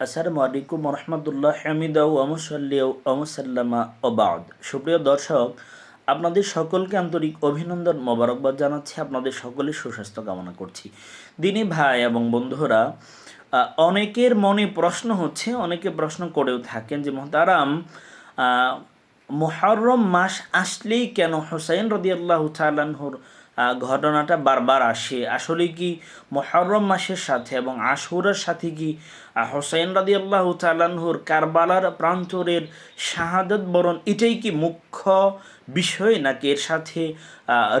আসসালামু আলাইকুম রহমতুল্লাহ হামিদা ওমসাল্লিয়া ওমসাল্লামা ওবাদ সুপ্রিয় দর্শক আপনাদের সকলকে আন্তরিক অভিনন্দন মোবারকবাদ জানাচ্ছি। আপনাদের সকলের সুস্বাস্থ্য কামনা করছি। দিনী ভাই এবং বন্ধুরা অনেকের মনে প্রশ্ন হচ্ছে অনেকে প্রশ্ন করেও থাকেন যে মহতারাম আহ, মুহররম মাস আসলেই কেন? হোসাইন রদিয়াল্লাহ তালানহুর ঘটনাটা বারবার আসে। আসলে কি মহরম মাসের সাথে এবং আশুরার সাথে কি আহ, হোসাইন আল্লাহ তালানহুর কারবালার প্রান্তরের শাহাদত বরণ এটাই কি মুখ্য বিষয় নাকি এর সাথে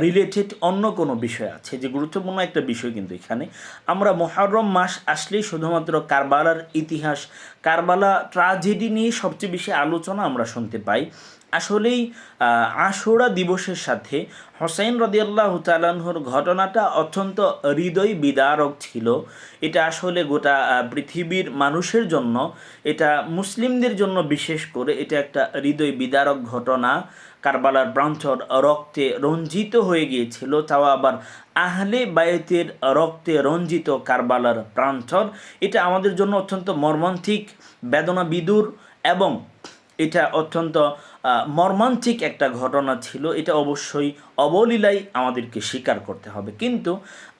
রিলেটেড অন্য কোনো বিষয় আছে? যে গুরুত্বপূর্ণ একটা বিষয় কিন্তু এখানে। আমরা মহরম মাস আসলেই শুধুমাত্র কারবালার ইতিহাস কারবালা ট্রাজেডি নিয়ে সবচেয়ে বেশি আলোচনা আমরা শুনতে পাই। আসলেই আশুরা দিবসের সাথে হোসেন রদিয়াল্লাহ তালানহুর ঘটনাটা অত্যন্ত হৃদয় বিদারক ছিল। এটা আসলে গোটা পৃথিবীর মানুষের জন্য, এটা মুসলিমদের জন্য বিশেষ করে এটা একটা হৃদয় বিদারক ঘটনা। কারবালার প্রান্তর রক্তে রঞ্জিত হয়ে গিয়েছিল, তাও আবার আহলে বায়েতের রক্তে রঞ্জিত কারবালার প্রান্তর। এটা আমাদের জন্য অত্যন্ত মর্মান্তিক বেদনা বিদুর এবং এটা অত্যন্ত মর্মান্তিক একটা ঘটনা ছিল। এটা অবশ্যই অবলীলাই আমাদেরকে স্বীকার করতে হবে। কিন্তু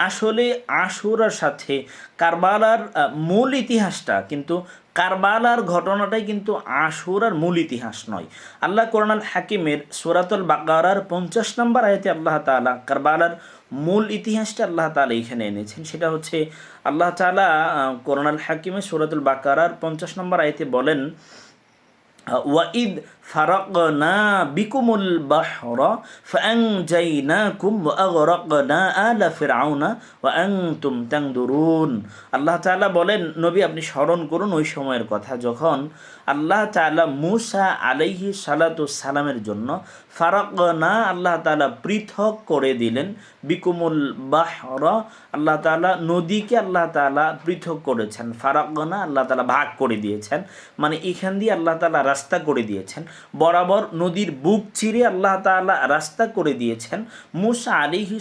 আসলে আশুরার সাথে কারবালার মূল ইতিহাসটা কিন্তু কারবালার ঘটনাটাই কিন্তু আশুরার মূল ইতিহাস নয়। আল্লাহ কোরআন হাকিমের সুরাতুল বাকারার পঞ্চাশ নম্বর আয়তে আল্লাহ তাআলা কারবালার মূল ইতিহাসটা আল্লাহ তাআলা এখানে এনেছেন। সেটা হচ্ছে আল্লাহ আহ, কোরআন হাকিমের সুরাতুল বাকারার পঞ্চাশ নম্বর আয়তে বলেন ওয়াইদ ফারাকনা বিকুমুল বাহরা ফাআনজাইনাকুম ওয়া আগরাকনা আলা ফিরআউনা ওয়া আনতুম তানদুরুন আল্লাহ তাআলা বলেন, নবী আপনি স্মরণ করুন ওই সময়ের কথা যখন আল্লাহ তাআলা মূসা আলাইহি সালাতু সালামের জন্য ফারাকনা আল্লাহ তাআলা পৃথক করে দিলেন বিকুমুল বাহরা। আল্লাহ তাআলা নদীকে আল্লাহ তাআলা পৃথক করেছেন, ফারাকনা আল্লাহ তাআলা ভাগ করে দিয়েছেন। মানে এখান দিয়ে আল্লাহ তাআলা রাস্তা করে দিয়েছেন। বরাবর নদীর বুক চিরে আল্লাহ তালা রাস্তা করে দিয়েছেন। মুসা আলিহি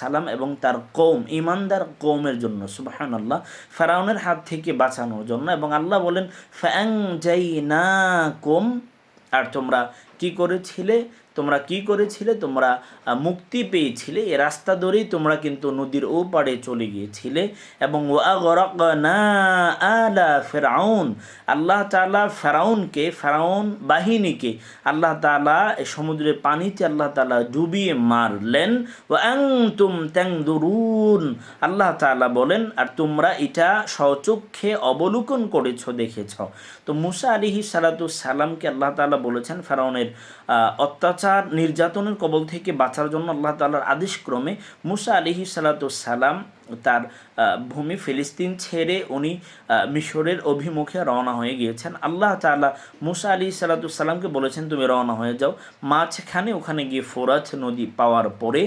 সালাম এবং তার কৌম ইমানদার কৌমের জন্য সুবাহান আল্লাহ ফেরাউনের হাত থেকে বাঁচানোর জন্য এবং আল্লাহ বলেন ফ্যাং যাই না কোম আর তোমরা কি করেছিলে? তোমরা কি করেছিলে? তোমরা মুক্তি পেয়েছিলে। এ রাস্তা ধরেই তোমরা কিন্তু নদীর ও পাড়ে চলে গিয়েছিলে। এবং আলা ফেরাউন। আল্লাহ তালা ফেরাউনকে, ফেরাউন বাহিনীকে আল্লাহ তালা সমুদ্রের পানিতে আল্লাহ তালা ডুবিয়ে মারলেন। ও অ্যাং তুম ত্যাং দুরুন আল্লাহ তাআলা বলেন, আর তোমরা এটা স্বচক্ষে অবলোকন করেছ, দেখেছ। তো মুসা আলিহি সালাতু সালামকে আল্লাহ তালা বলেছেন ফেরাউনের অত্যাচার নির্যাতনের কবল থেকে বাঁচার জন্য আল্লাহ তাআলার আদেশক্রমে মুসা আলিহি সালাম তার ভূমি ফিলিস্তিন ছেড়ে উনি মিশরের অভিমুখে রওনা হয়ে গিয়েছেন। আল্লাহ তাআলা মুসা আলী সালাতামকে বলেছেন, তুমি রওনা হয়ে যাও। মাঝখানে ওখানে গিয়ে ফোরাত নদী পাওয়ার পরে,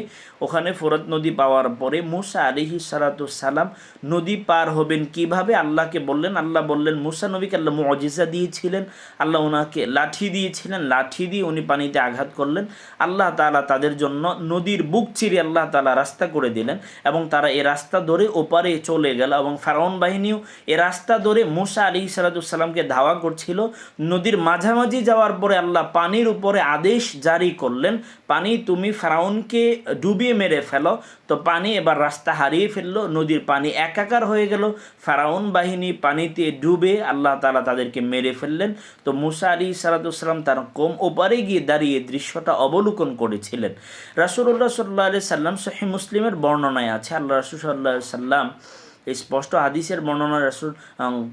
ওখানে ফোরাত নদী পাওয়ার পরে মুসা আলিহি সালাতাম নদী পার হবেন কীভাবে? আল্লাহকে বললেন, আল্লাহ বললেন, মুসা নবীকে আল্লাহ মজিজা দিয়েছিলেন, আল্লাহ ওনাকে লাঠি দিয়েছিলেন। লাঠি দিয়ে উনি পানিতে আঘাত করলেন। আল্লাহ তাআলা তাদের জন্য নদীর বুক চিরে আল্লাহ তালা রাস্তা করে দিলেন এবং তারা এই রাস্তা ধরে ওপারে চলে গেল এবং ফারাউন বাহিনীও এ রাস্তা ধরে মুসা আলী সালাতামকে ধাওয়া করছিল। নদীর মাঝামাঝি যাওয়ার পরে আল্লাহ পানির উপরে আদেশ জারি করলেন, পানি তুমি ফারাউনকে ডুবিয়ে মেরে ফেলো। তো পানি এবার রাস্তা হারিয়ে ফেলল, নদীর পানি একাকার হয়ে গেল। ফারাউন বাহিনী পানিতে ডুবে আল্লাহ তালা তাদেরকে মেরে ফেললেন। তো মুসা আলী সালাতাম তার কম ওপারে গিয়ে দাঁড়িয়ে দৃশ্যটা অবলোকন করেছিলেন। রাসুল্লাহ সাল্লাহ সাল্লাম সহি মুসলিমের বর্ণনায় আছে, আল্লাহ রাসুল সাল্লাহ সাল্লাম এই স্পষ্ট হাদিসের বর্ণনা রাসুল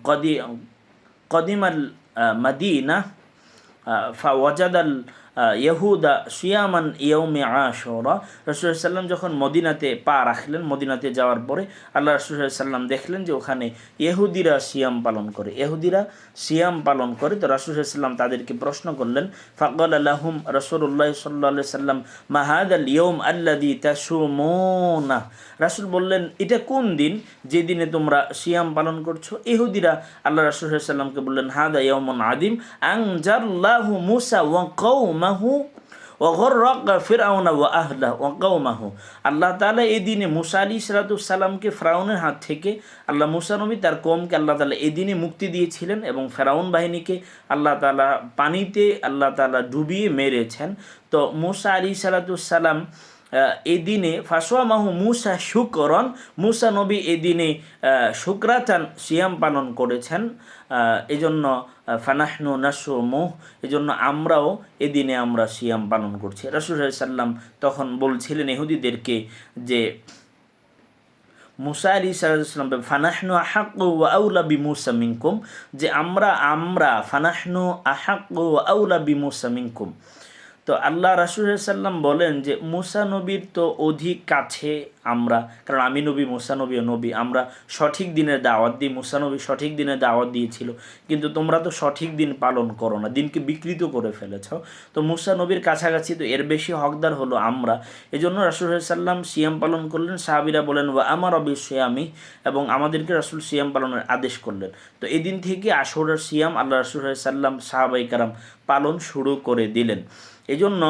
কদি কদিম আল ফা ওয়াজাদ আল ইহুদা সুয়ামান ইয়ৌমে আশরা। রসুল সাল্লাম যখন মদিনাতে পা রাখলেন, মদিনাতে যাওয়ার পরে আল্লাহ রসুল সাল্লাম দেখলেন যে ওখানে ইহুদিরা সিয়াম পালন করে। ইহুদিরা সিয়াম পালন করে, তো রাসুল সাল্লাম তাদেরকে প্রশ্ন করলেন, ফাকল আল্লাহুম রসুল্লাহ সাল্লাহ সাল্লাম মাহাদ আল ইয়ম আল্লাদি তাসুমোনা? রাসুল বললেন, এটা কোন দিন? যে দিনে তোমরা সিয়াম পালন করছ? ইহুদিরা আল্লাহ রাসুল সাল্লামকে বললেন, হাদা ইয়মন আদিম আং জাল্লাহু মুসা ওয়া কৌমাহু অঘর রক ফেরাউনা ও আহলা ও কৌমাহ আল্লাহ তালা এই দিনে মুসা আলী সালাতামকে ফেরাউনের হাত থেকে, আল্লাহ মুসা নবী তার কমকে আল্লাহ তালা এই দিনে মুক্তি দিয়েছিলেন এবং ফেরাউন বাহিনীকে আল্লাহ তালা পানিতে আল্লাহ তালা ডুবিয়ে মেরেছেন। তো মুসা আলী সালাতাম এই দিনে ফাঁসোয়ামাহু মুসা শুকরন, মুসা নবী এই দিনে শুক্রাচান সিয়াম পালন করেছেন এই জন্য ফানাহনু নাসু মুহ এই জন্য আমরাও এদিনে আমরা সিয়াম পালন করছি। রাসুল সাল্লাম তখন বলছিলেন ইহুদিদেরকে যে, মুসা আলী সাল্লাম ফানাহনু আহাক আউলা বি মুসা মিনকুম যে আমরা আমরা ফানাহনু আহাক আউলা বি মুসা মিনকুম। তো আল্লাহ রাসুল সাল্লাম বলেন যে, মুসা নবীর তো অধিক কাছে আমরা। কারণ আমি নবী, মুসা নবী নবী, আমরা সঠিক দিনের দাওয়াত দিই, মুসা নবী সঠিক দিনের দাওয়াত দিয়েছিল। কিন্তু তোমরা তো সঠিক দিন পালন করো না, দিনকে বিকৃত করে ফেলেছ। তো মুসা নবীর কাছাকাছি তো এর বেশি হকদার হলো আমরা। এই জন্য রাসুল সাল্লাম সিয়াম পালন করলেন, সাহাবিরা বলেন বা আমার অবশ্যই আমি এবং আমাদেরকে রাসুল সিয়াম পালনের আদেশ করলেন। তো এই দিন থেকে আশোরার সিয়াম আল্লাহ রাসুল সাল্লাম সাহাবাইকারাম পালন শুরু করে দিলেন। এজন্য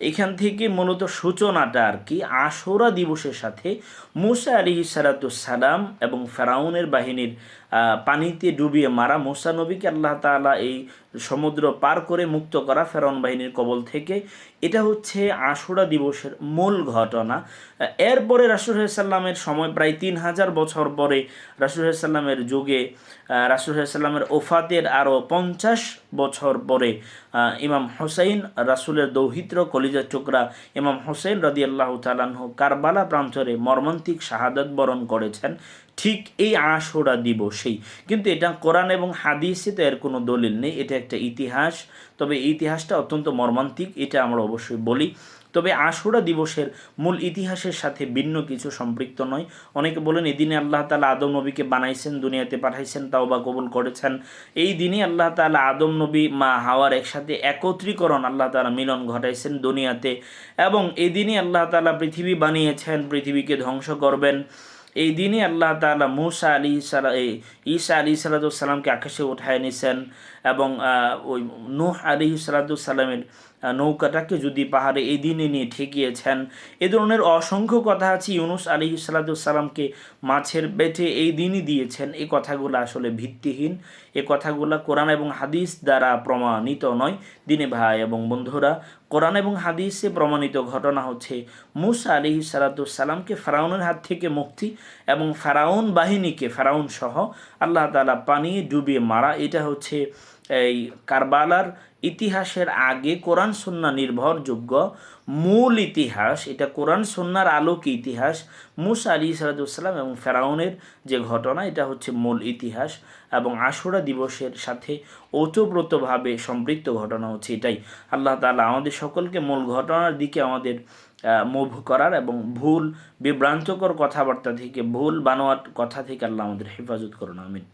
এখান থেকে মূলত সূচনাটা আর কি, আশোরা দিবসের সাথে মুসা আলী সালাতাম এবং ফেরাউনের বাহিনীর পানিতে ডুবিয়ে মারা মুসা নবীকে আল্লাহ তালা এই সমুদ্র পার করে মুক্ত করা ফেরাউন বাহিনীর কবল থেকে। এটা হচ্ছে আশুরা দিবসের মূল ঘটনা। এরপরে রাসুল সাল্লামের সময় প্রায় তিন হাজার বছর পরে রাসুল সাল্লামের যুগে রাসুল সাল্লামের ওফাতের আরও পঞ্চাশ বছর পরে ইমাম হোসাইন রাসুলের দৌহিত্র কলিজা টুকরা ইমাম হোসেন রদি আল্লাহ তালাহ কারবালা প্রান্তরে মর্মান্তিক শাহাদত বরণ করেছেন। ঠিক এই আশোরা দিবসেই। কিন্তু এটা কোরআন এবং হাদিসে তো এর কোনো দলিল নেই, এটা একটা ইতিহাস। তবে ইতিহাসটা অত্যন্ত মর্মান্তিক, এটা আমরা অবশ্যই বলি। তবে আশুরা দিবসের মূল ইতিহাসের সাথে ভিন্ন কিছু সম্পৃক্ত নয়। অনেকে বলেন এই দিনে আল্লাহ তালা আদম নবীকে বানাইছেন, দুনিয়াতে পাঠাইছেন তাও বা কবুল করেছেন। এই দিনে আল্লাহ তালা আদম নবী, মা হাওয়ার একসাথে একত্রীকরণ আল্লাহ তালা মিলন ঘটাইছেন দুনিয়াতে। এবং এই দিনে আল্লাহ তালা পৃথিবী বানিয়েছেন, পৃথিবীকে ধ্বংস করবেন। এই দিনে আল্লাহ তালা মুসা আলী সালা ঈসা আলী সালাদুসাল্লামকে আকাশে উঠায় নিছেন এবং ওই নুহ আলী সালাদুসাল্লামের নৌকাটাকে যদি পাহাড়ে এই দিনে নিয়ে ঠেকিয়েছেন। এ ধরনের অসংখ্য কথা আছে। ইউনুস আলী সালাদুসাল্লামকে মাছের বেটে এই দিনই দিয়েছেন। এই কথাগুলো আসলে ভিত্তিহীন। এ কথাগুলো কোরআন এবং হাদিস দ্বারা প্রমাণিত নয়। দিনে ভাই এবং বন্ধুরা, কোরআন এবং হাদিসে প্রমাণিত ঘটনা হচ্ছে, মুসা আলী সালাতুসাল্লামকে ফেরাউনের হাত থেকে মুক্তি এবং ফেরাউন বাহিনীকে, ফেরাউন সহ আল্লাহ তালা পানি ডুবিয়ে মারা। এটা হচ্ছে এই কারবালার ইতিহাসের আগে কোরআন সন্না নির্ভরযোগ্য মূল ইতিহাস, এটা কোরআন সন্ন্যার আলোক ইতিহাস, মুসা আলী সালাদুসাল্লাম এবং ফেরাউনের যে ঘটনা, এটা হচ্ছে মূল ইতিহাস এবং আশুরা দিবসের সাথে ওতপ্রোতভাবে সম্পৃক্ত ঘটনা হচ্ছে এটাই। আল্লাহ তালা আমাদের সকলকে মূল ঘটনার দিকে আমাদের মুভ করার এবং ভুল, বিভ্রান্তকর কথাবার্তা থেকে, ভুল বানোয়ার কথা থেকে আল্লাহ আমাদের হেফাজত করুন, আমিন।